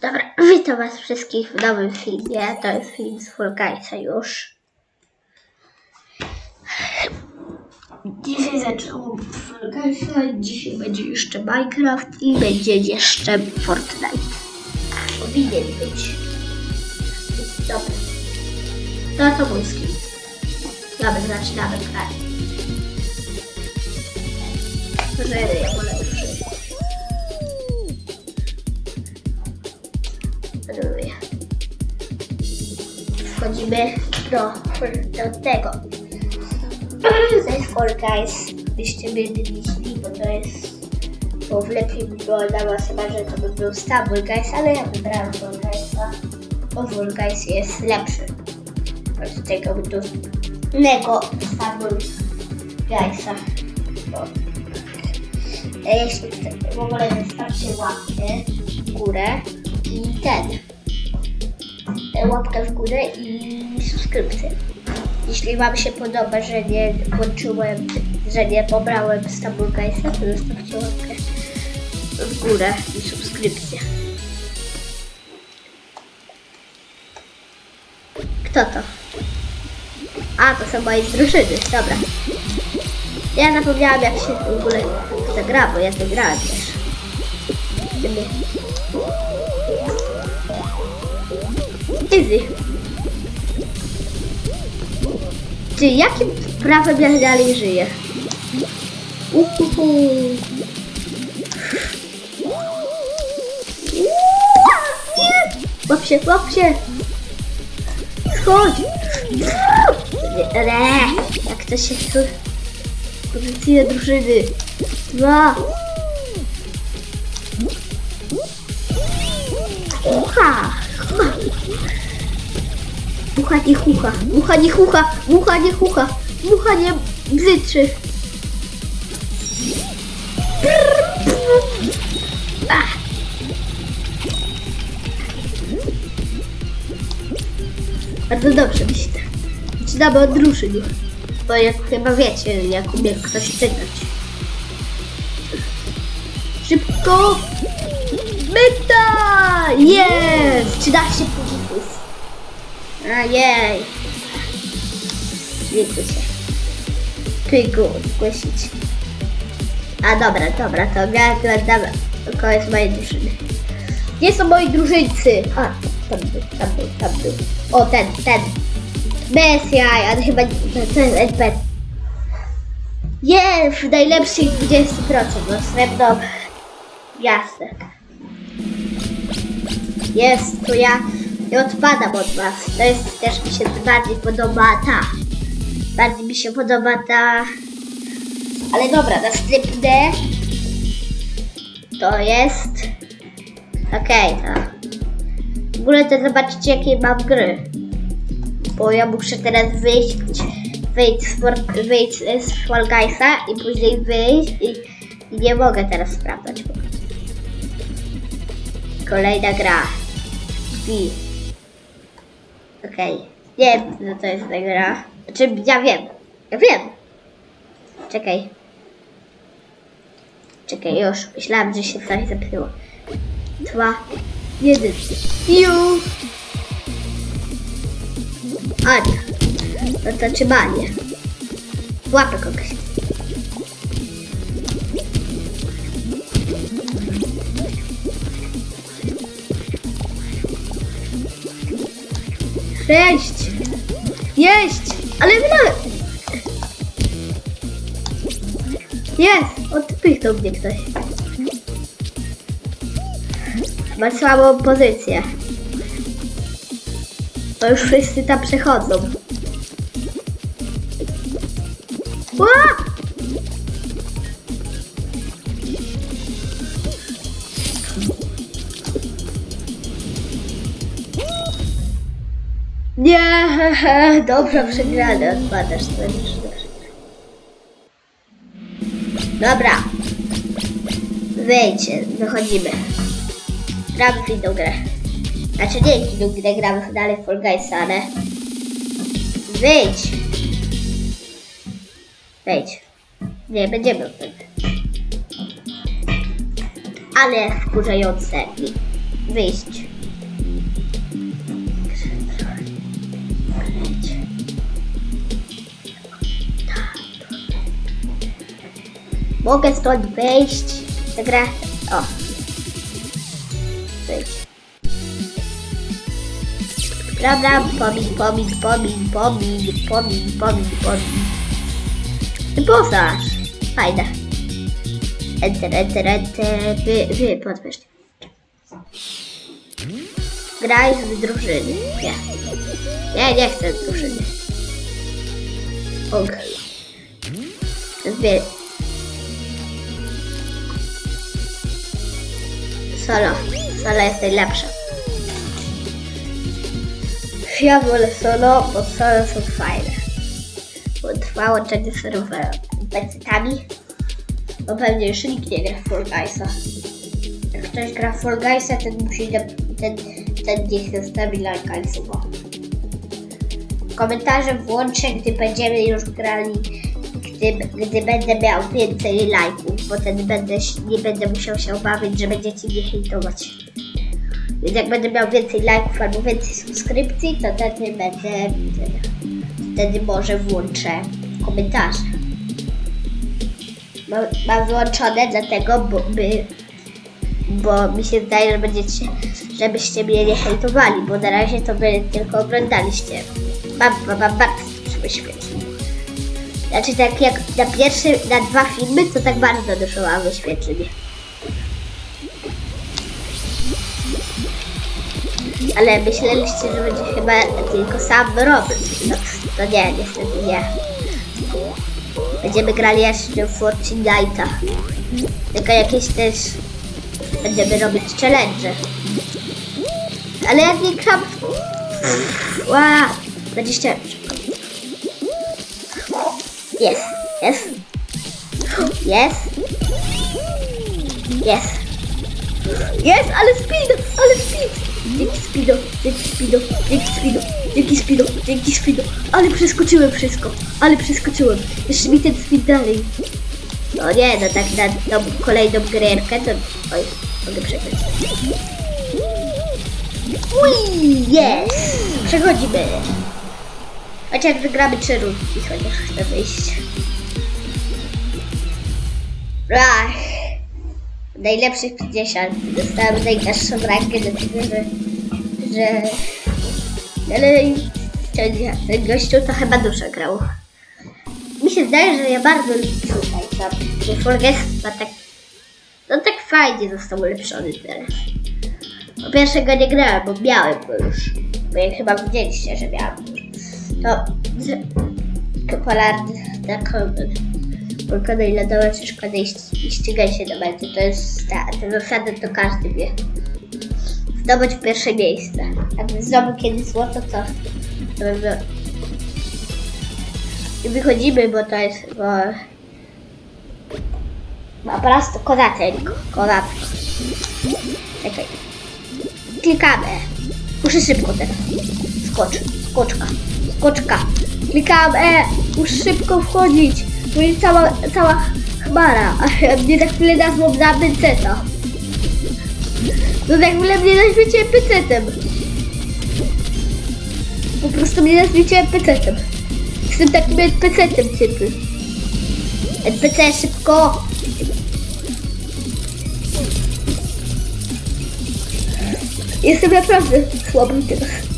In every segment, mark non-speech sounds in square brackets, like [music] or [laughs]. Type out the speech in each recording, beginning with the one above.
Dobra, witam was wszystkich w nowym filmie. To jest film z Fall Guysa już. Dzisiaj zaczęło Fall Guysa, dzisiaj będzie jeszcze Minecraft i będzie jeszcze Fortnite. Powinien być. Dobra. To to mój skin. Dobra, zaczynamy grać. Może ja Wchodzimy do, do tego. To jest Fall Guys. Byście myśli, bo to jest... Bo lepiej by było dla was chyba, że to by był Stumble Guys, ale ja wybrałem Fall Guysa. Bo Fall Guys jest lepszy. Od tego by tu Nego Stumble Guysa. Bo E, jeśli w ogóle wystarczy łapkę w górę i ten. Łapkę w górę i subskrypcję. Jeśli Wam się podoba, że nie włączyłem, że nie pobrałem Stumble to zostawcie łapkę w górę i subskrypcję. Kto to? A, to są moje drużyny, dobra. Ja zapomniałam jak się w ogóle zagra, bo ja to też. Easy. Ty, jakim prawem dalej żyję? Uhuhu. Łap się, łap się! Chodź! Nie. Jak to się tu... Pozycje drużyny. Dwa. Ucha. Mucha nie chucha. Mucha nie chucha. Mucha nie chucha. Mucha nie bzyczy. Ach. Bardzo dobrze myślę. Zaczynamy od drużyny. Bo jak chyba wiecie, jak umie ktoś czytać. Szybko! Myta! Jest! 13 punktów. Ajej. Widzę się. Pygu, zgłosić. A dobra, dobra, to oglądam koniec mojej drużyny. Gdzie są moi drużyńcy? A, tam był, tam był, tam był. O, ten, ten. Bez jaj, ale chyba to, jest NPC. Jest w najlepszych 20%, no srebrno. Jasne. Jest, to ja nie odpadam od was. To jest też mi się bardziej podoba ta. Bardziej mi się podoba ta. Ale dobra, następne to jest. Okej, no. W ogóle to zobaczcie jakie mam gry bo ja muszę teraz wyjść, wyjść z, wyjść z Fall Guysa i później wyjść i, i nie mogę teraz sprawdzać. Kolejna gra. B. Okej. Nie wiem, co to jest ta gra. Znaczy, ja wiem. Ja wiem. Czekaj. Czekaj, już. Myślałam, że się coś zepsuło. Dwa, jeden. Już. Ania. No to trzymanie. Łapę kogoś. Jeść! Jeść! Ale wyle... Jest! Odpychnął mnie ktoś. Ma słabą pozycję. To już wszyscy tam przechodzą. Nie, [laughs] dobrze przegrany, odpadasz, to już dobrze. Dobra. Wejdźcie, wychodzimy. Gramy w inną grę. Znaczy nie inną grę, gramy dalej w Fall Guys, ale... Wyjdź! Wejdź. Nie, będziemy w tym. Ale wkurzające wyjść. Mogę stąd wyjść. Zagra. O. Wyjdź. Dobra, pomin, pomin, pomin, pomin, pomin, pomin, pomin. Pozaż. Fajne. Enter, enter, enter. Wy, wy, podwyż. Graj w drużyny. Nie. Nie, nie chcę drużyny. Ok. Zbierz. Solo. Solo jest najlepsza. Ja wolę solo, bo solo są fajne. Bo trwa łączenie serwera pecetami. Bo pewnie już nikt nie gra w Fall Guysa. Jak ktoś gra w Fall Guysa, ten musi ten, ten niech zostawi lajka i. Komentarze włączę, gdy będziemy już grali, gdy, gdy będę miał więcej lajków, bo wtedy będę, nie będę musiał się obawiać, że będziecie mnie hejtować. Więc jak będę miał więcej lajków albo więcej subskrypcji, to wtedy będę, wtedy może włączę komentarze. Mam, mam wyłączone dlatego, bo, by, bo mi się zdaje, że będziecie, żebyście mnie nie hejtowali, bo na razie to wy tylko oglądaliście. Mam, mam, mam bardzo dużo. Znaczy tak jak na pierwsze, na dwa filmy, to tak bardzo dużo mam wyświetleń. Ale myśleliście, że będzie chyba tylko sam Robin. No to nie, niestety nie. Będziemy grali jeszcze w Fortnite'a. Tylko jakieś też będziemy robić challenge. Ale jak nie gram... Ła! 20... Jest, jest. Jest. Jest. Jest, ale speed, ale speed. Dzięki speedo, dzięki speedo, dzięki speedo, dzięki speedo, dzięki speedo. Ale przeskoczyłem wszystko, ale przeskoczyłem. Jeszcze mi ten speed dalej. No nie, no tak na tą kolejną gierkę to... Oj, mogę przegrać. Ui, jest! Przechodzimy. Chociaż wygramy trzy rundki, chociaż chcę wyjść. Ach, najlepszych 50. Dostałem najniższą rankę, dlatego że... że... Ale ten, gościu to chyba dużo grał. Mi się zdaje, że ja bardzo lubię tutaj tam. Bo Guys ma tak... No tak fajnie został ulepszony teraz. Po pierwsze go nie grałem, bo miałem go już. Bo jak chyba widzieliście, że miałem. To... Popularny taką... Pokonaj lodowe przeszkody i ści- i ścigaj się do mety. To jest ta, te zasady to każdy wie. Zdobyć pierwsze miejsce. Jakby zdobył kiedyś złoto, to... to by było... I wychodzimy, bo to jest... bo... Po prostu kozatek. Kozatko. Czekaj. Klikamy. Muszę szybko teraz. Skocz. Skoczka. Skoczka. Klikam E. Muszę szybko wchodzić. Bo jest cała, cała chmara. A [laughs] mnie za chwilę nazwą na pyceta. No za chwilę mnie nazwiecie pycetem. Po prostu mnie nazwiecie pycetem. Jestem takim NPC-tem typy. NPC szybko. Jestem naprawdę słaby teraz.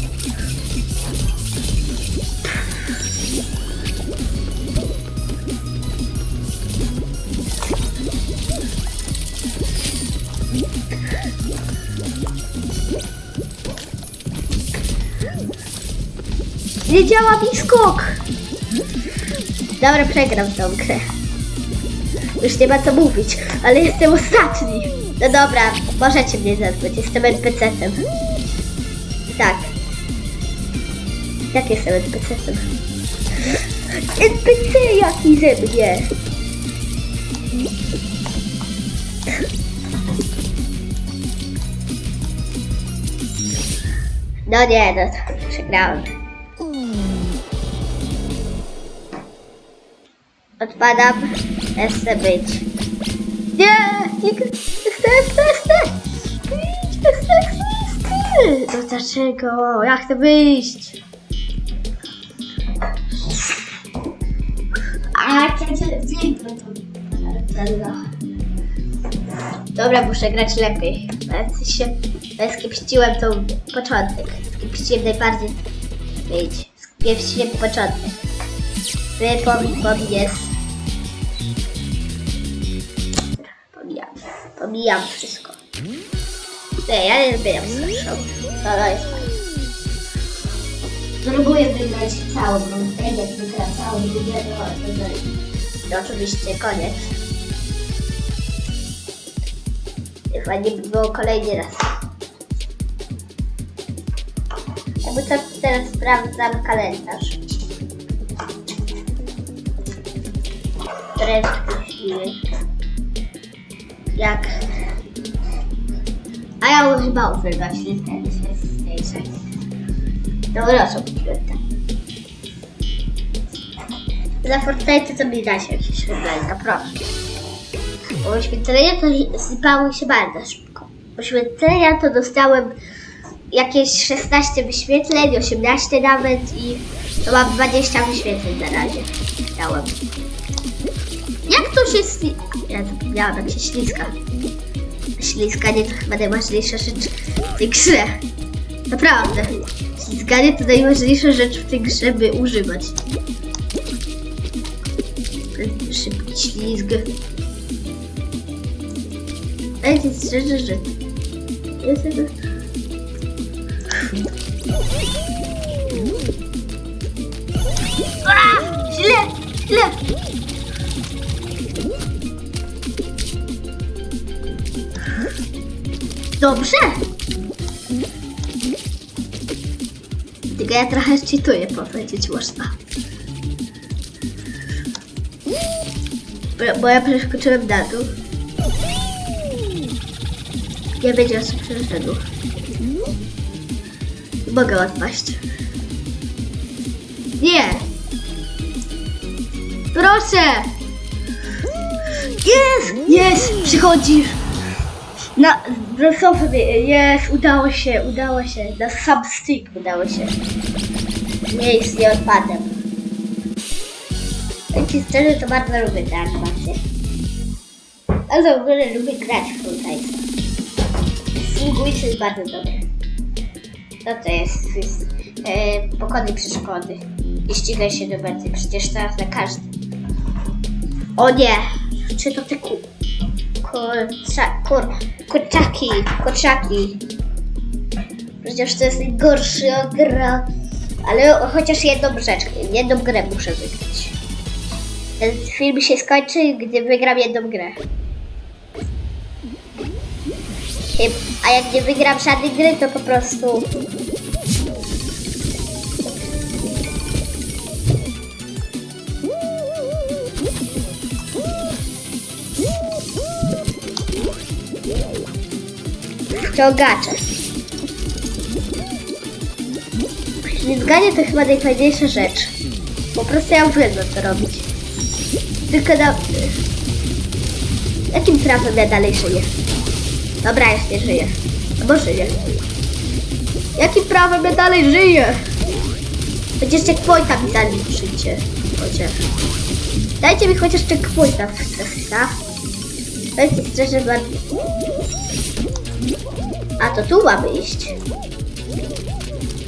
Nie działa mi skok. Dobra, przegram tą grę. Już nie ma co mówić, ale jestem ostatni. No dobra, możecie mnie nazwać, jestem NPC-tem. Tak. Jak jestem NPC-tem? NPC jaki ze mnie! No nie, no to przegrałem. Odpadam. Chcę być. Nie! Chcę, chcę, chcę! Chcę, chcę, chcę! dlaczego? Ja chcę wyjść. A, cię Dobra, muszę grać lepiej. Nawet się skipściłem tą początek. Skipściłem najbardziej. Wyjdź. Skipściłem początek. Wypomnij, pomijam. Pomijam wszystko. Nie, ja nie zbieram zresztą. To to jest fajne. Spróbuję wygrać całą rundę. Jak wygram całą rundę, to, to, to oczywiście koniec. Chyba nie było kolejny raz. Jakby co teraz sprawdzam kalendarz. Tej chwili. Jak. A ja chyba uwielbiam się ten z tej sekcji. Dobra, świetne. Za Fortnite to mi da się jakieś wygląda, proszę. Bo wyświetlenia to sypały się bardzo szybko. Wyświetlenia to dostałem jakieś 16 wyświetleń, 18 nawet i to mam 20 wyświetleń na razie. Dałem. Jak to się sli... Ja jak się śliska. Śliskanie to chyba najważniejsza rzecz w tej grze. Naprawdę. Ślizganie to najważniejsza rzecz w tej grze, by używać. Szybki ślizg. Ej, szczerze, że... Jest tego... A! Źle! Źle! Dobrze! Tylko ja trochę cheatuję, powiedzieć można. Bo, bo ja przeskoczyłem na dół. Nie będzie osób przeszedł. Mogę odpaść. Nie! Proszę! Jest! Jest! Przychodzisz! Na, sobie, jest, udało się, udało się. Na sam stick udało się. Nie jest, nie odpadem. Ci szczerze, to bardzo lubię te animacje. Ale w ogóle lubię grać w Fortnite. Singuis jest bardzo dobry. Co to jest? Jest e, pokony przeszkody. Nie ścigaj się do bardziej, przecież teraz na każdy. O nie! Czy to ty ku... Kurcza, kur, kurczaki, kurczaki. Przecież to jest najgorszy gra. Ale chociaż jedną rzecz, jedną grę muszę wygrać. Ten film się skończy, gdy wygram jedną grę. A jak nie wygram żadnej gry, to po prostu... Wciągacze. Ślizganie to chyba najfajniejsza rzecz. Po prostu ja uwielbiam to robić. Tylko na... Jakim prawem ja dalej żyję? Dobra, już nie żyję. Albo żyję. Jakim prawem ja dalej żyję? Chociaż checkpointa mi zaliczycie. Chociaż. Dajcie mi chociaż checkpointa w chwila. Dajcie szczerze bardzo. A to tu mamy iść.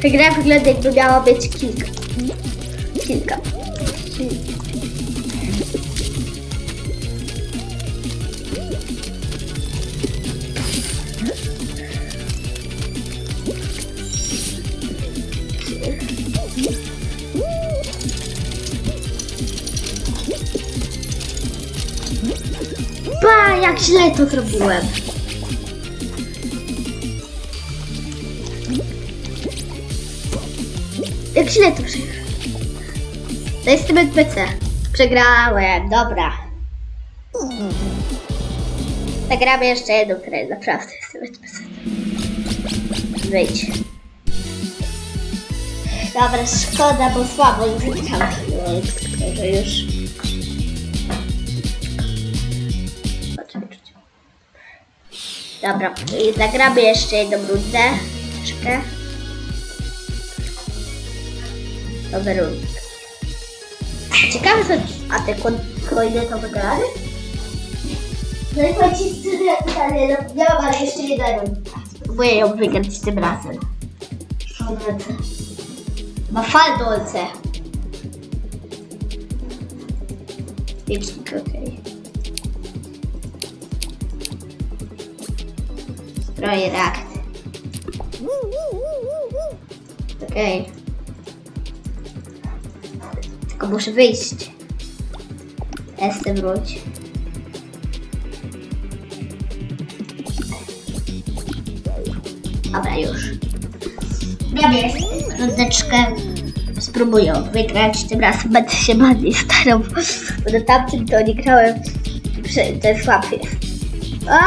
Ta gra wygląda jakby miała być kilka. Kilka. Pa, jak źle to zrobiłem. Jak źle to przegrałem. To jest tym NPC. Przegrałem, dobra. Zagramy jeszcze jedną grę, naprawdę jestem NPC. Wyjdź. Dobra, szkoda, bo słabo użytkam. Że już... Dobra, zagramy jeszcze jedną rundę. Troszkę. Rundek. Ciekawe co... A te coiny to wygrali? No i chodzi pytanie, no ja mam ale jeszcze rundka. Spróbuję ją wygrać tym razem. Faldolce. Ma faldolce. Licznik, okej. Stroje reakcji. Okej. Tylko muszę wyjść. Jestem wróć. Dobra, już. Robię rundeczkę. Spróbuję wygrać. Tym razem będę się bardziej starał. Bo tamtym to nie grałem. To jest łatwiej. A,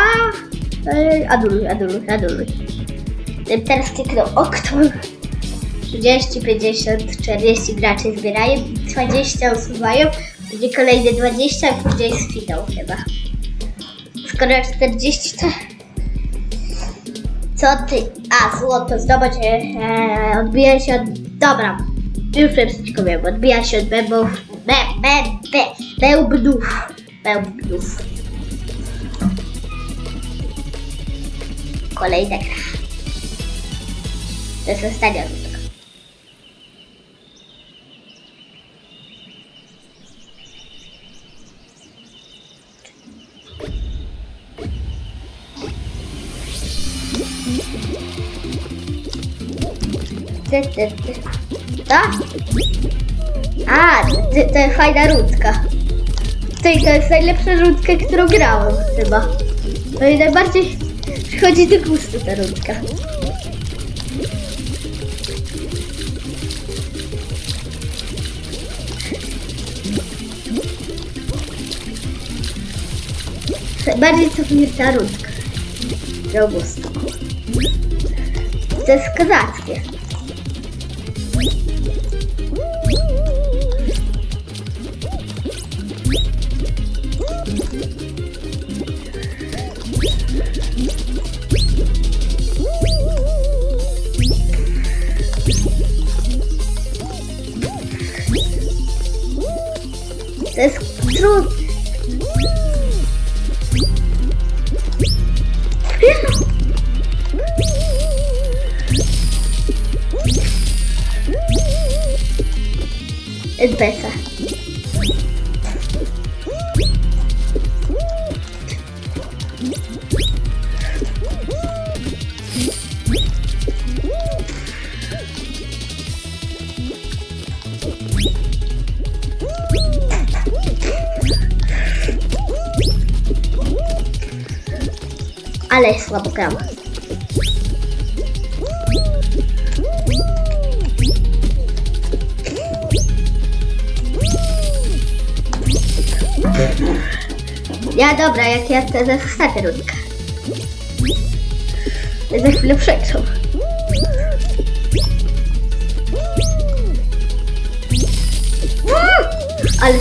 ej, Anuluj, anuluj, anuluj. Tym Teraz kliknął okno. 30, 50, 40 graczy zbierają, 20 usuwają, będzie kolejne 20, a później jest chyba. Skoro 40 to... Co ty? A, złoto, zdobądź, e, odbija się od... Dobra, już wszystko wiem, odbija się od bębów, be, be, be, bełbnów, bełbnów. Kolejna gra. To jest ostatnia Ty, ty, ty. To? A, ty, to fajna rundka. To jest najlepsza rundka, którą grałem chyba. To mi najbardziej przychodzi do gustu ta rundka. Bardziej co mnie ta rundka. Do gustu. To jest kozackie. Ale słabo gram. Ja dobra, jak ja to rundka. Ja za chwilę przegrał. Ale,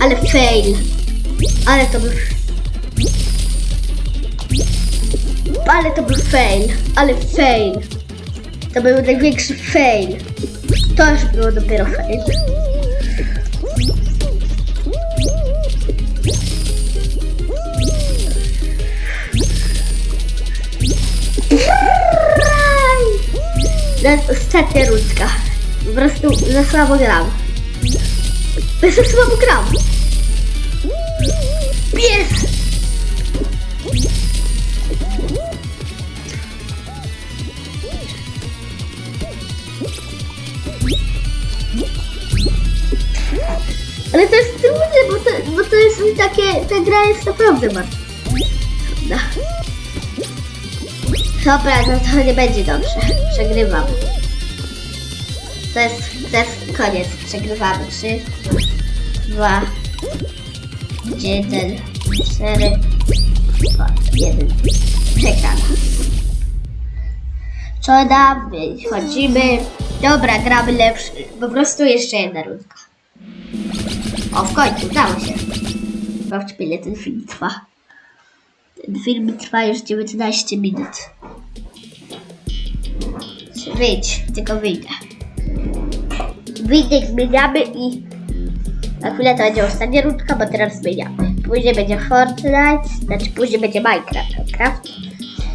ale fail. Ale to był... Ale to był fail. Ale fail. To był największy fail. To już było dopiero fail. Jest ostatnia rundka. Po prostu za słabo gram. Za słabo. Takie, ta gra jest naprawdę bardzo trudna. Dobra, no to nie będzie dobrze. Przegrywam. To jest, to jest koniec. Przegrywamy. 3, 2, 1, 4, 2, 1. Przegrana. Co damy? Chodzimy. Dobra, gramy lepszy. Po prostu jeszcze jedna rundka. O, w końcu, udało się. Zobaczmy, ile ten film trwa. Ten film trwa już 19 minut. Wyjdź, tylko wyjdę. Widek zmieniamy i na chwilę to będzie ostatnia rundka, bo teraz zmieniamy. Później będzie Fortnite, znaczy później będzie Minecraft, Minecraft.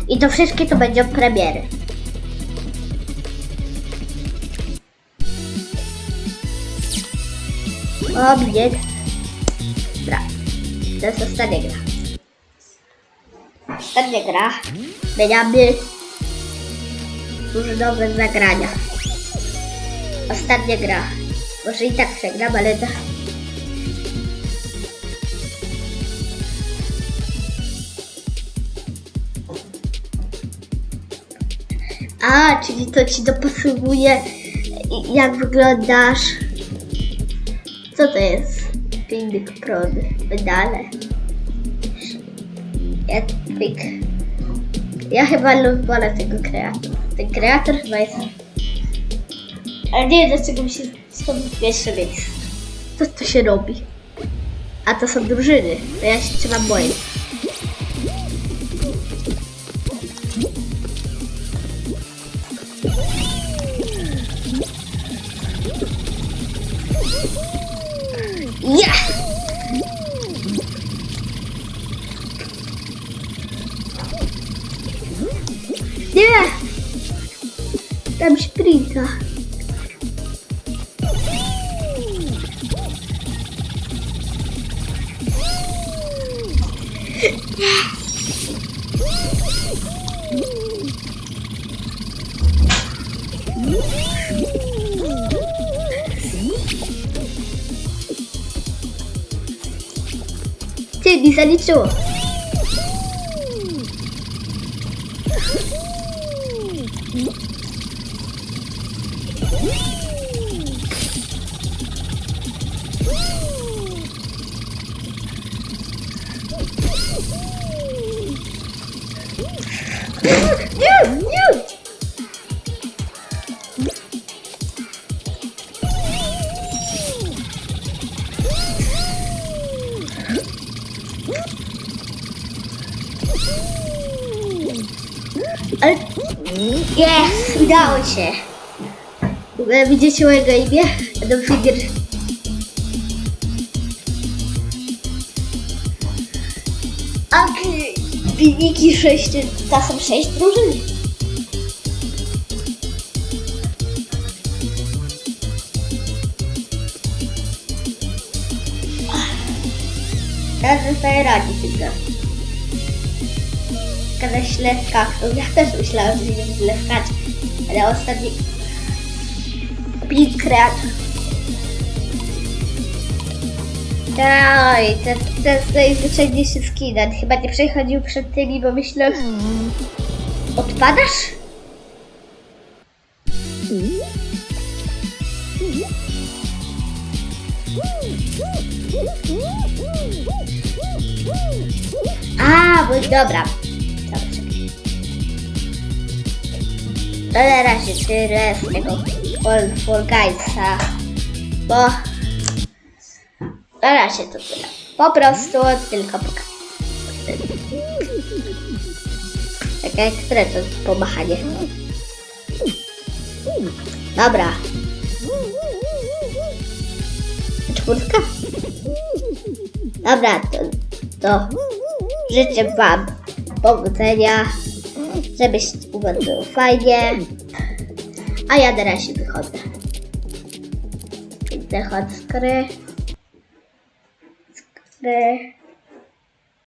I to wszystkie to będą premiery. O, bieg. Dobra. To jest ostatnia gra. Ostatnia gra. Zmieniamy drużynowe zagrania. Ostatnia gra. Może i tak przegram, ale to... A, czyli to ci dopasowuje jak wyglądasz. Co to jest? Pilnik prody, medale. Epic. Ja chyba wolę tego kreatora. Ten kreator chyba jest... Ale nie wiem dlaczego mi się stąd pierwsze miejsce. Co to się robi? A to są drużyny, to ja się trzeba boję. Ja! Sprinta. Ty, nie zaliczyło. Nie, Jest, udało się. Widzicie mojego imię? Adam Figier. Okej. Wyniki 6, to są 6 drużyn. Każdy sobie radzi Kada źle skakał. Ja też myślałam, że źle skać. Ale ostatni... Oj, to, to jest najzwyczajniejszy skinan. Chyba nie przechodził przed tymi, bo myślał... Odpadasz? A, bo. Dobra, No na razie tyle z tego Fall Guysa, bo na razie to tyle. Po prostu tylko pokażę. Czekaj, które to pomachanie? Dobra. Czwórka? Dobra, to, to życzę Wam powodzenia, żebyś u Was było fajnie. A ja na razie wychodzę. Wychodzę z gry. Z.